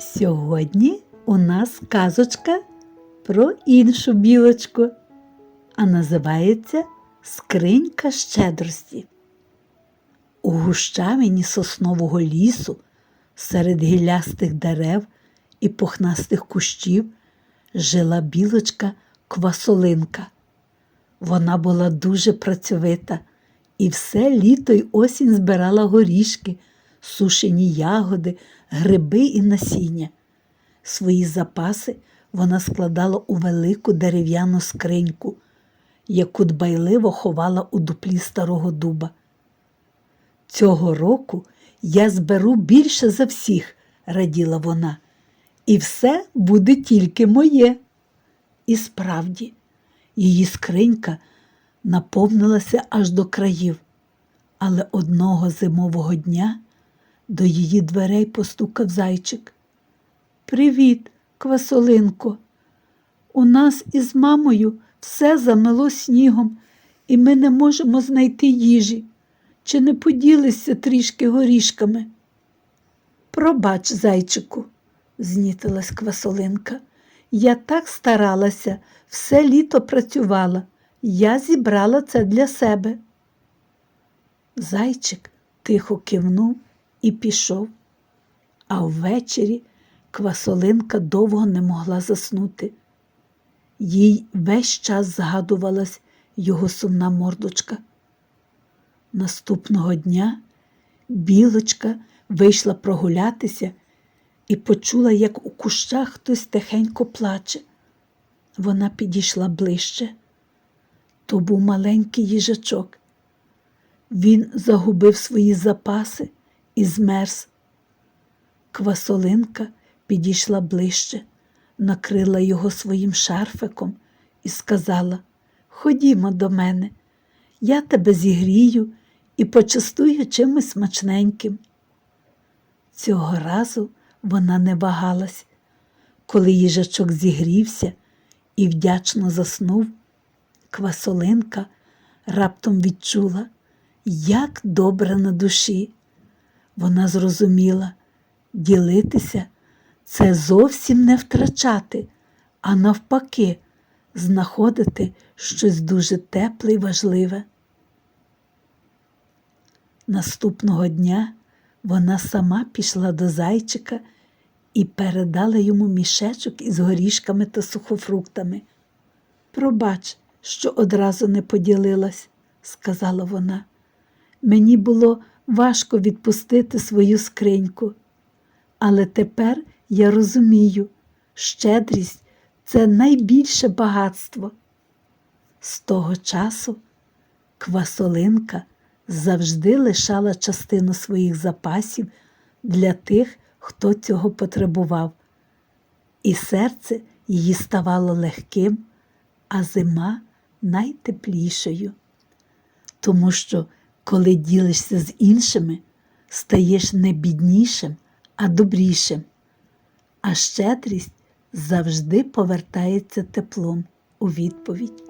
Сьогодні у нас казочка про іншу білочку, а називається Скринька щедрості. У гущавині соснового лісу, серед гіллястих дерев і пухнастих кущів, жила білочка квасолинка. Вона була дуже працьовита і все літо й осінь збирала горішки, сушені ягоди, гриби і насіння. Свої запаси вона складала у велику дерев'яну скриньку, яку дбайливо ховала у дуплі старого дуба. Цього року я зберу більше за всіх, раділа вона, і все буде тільки моє. І справді, її скринька наповнилася аж до країв, але одного зимового дня до її дверей постукав зайчик. Привіт, квасолинко. У нас із мамою все замело снігом, і ми не можемо знайти їжі. Чи не поділися трішки горішками? Пробач, зайчику, знітилась квасолинка. Я так старалася, все літо працювала. Я зібрала це для себе. Зайчик тихо кивнув і пішов, а ввечері квасолинка довго не могла заснути. Їй весь час згадувалась його сумна мордочка. Наступного дня білочка вийшла прогулятися і почула, як у кущах хтось тихенько плаче. Вона підійшла ближче. То був маленький їжачок. Він загубив свої запаси і змерз. Квасолинка підійшла ближче, накрила його своїм шарфиком і сказала Ходімо до мене, я тебе зігрію і почастую чимось смачненьким. Цього разу вона не вагалась. Коли їжачок зігрівся і вдячно заснув, квасолинка раптом відчула, як добре на душі. Вона зрозуміла, ділитися це зовсім не втрачати, а навпаки, знаходити щось дуже тепле і важливе. Наступного дня вона сама пішла до зайчика і передала йому мішечок із горішками та сухофруктами. Пробач, що одразу не поділилась, сказала вона. Мені було важко відпустити свою скриньку, але тепер я розумію, щедрість це найбільше багатство. З того часу квасолинка завжди лишала частину своїх запасів для тих, хто цього потребував, і серце її ставало легким, а зима найтеплішою. Тому що, коли ділишся з іншими, стаєш не біднішим, а добрішим, а щедрість завжди повертається теплом у відповідь.